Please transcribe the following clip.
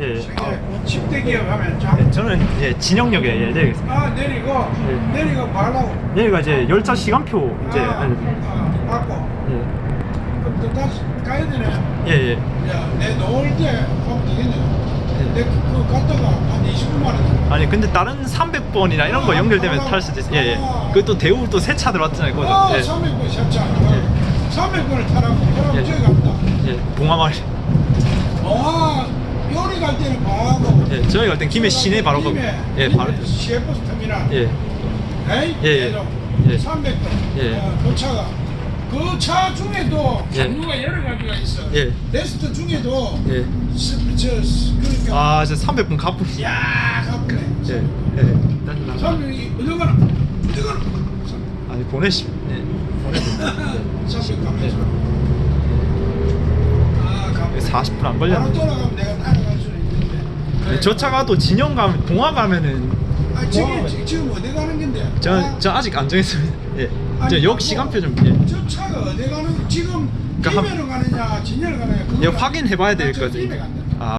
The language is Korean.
예. 아, 10대 기업 하면 쫙. 네, 저는 이제 진영역에 예, 내리겠습니다. 아 내리고 네. 내리고 뭐 하려고? 여기가 이제 열차 시간표 이제 아, 알- 아, 받고 예. 그럼 또 다시 가야 되네. 예, 예. 야, 내 놓을 때 하면 되겠네. 내 그거 갔다가 한 29만 원. 아니 근데 다른 300번이나 이런 거 연결되면 탈 수도 있어요. 예, 예. 그또 대우 또 새 차 들어왔잖아요. 거기서. 아, 예. 300번 셨잖아. 300번을 타라고. 그럼 예. 저기 갑니다. 예. 봉화마을. 아, 요리 갈 때는 방하고. 예. 저희 갈땐 김해 시내 바로 가고. 예, 바로. 시외버스 터미널. 예. 에이? 예, 예. 예. 300번. 예. 어, 그 차가. 그 차 중에도 예. 종류가 여러 가지가 있어. 예. 레스트 중에도 예. 스, 저, 스- 그러니까. 아, 진짜 300분 가뿐. 야, 가쁘네. 예. 예. 일단 나- 300이 어디 가나? 어디 가나? 아니 보내시. 예. 보내드립니다. 300 가면서. 아, 가쁘네. 40분 안 바로 걸렸는데. 돌아가면 내가. 네, 저 차가 또 진영 가면 봉화 가면은 아, 지금, 지금, 지금 어디 가는 건데? 저, 아, 저 아직 안 정했습니다. 예. 아니, 저역 뭐, 시간표 좀 예. 저 차가 어디 가는 지금 그러니까 김해로 가느냐 진해로 가느냐 그거 예, 확인해 봐야 될저것 같아요. 김해 간다.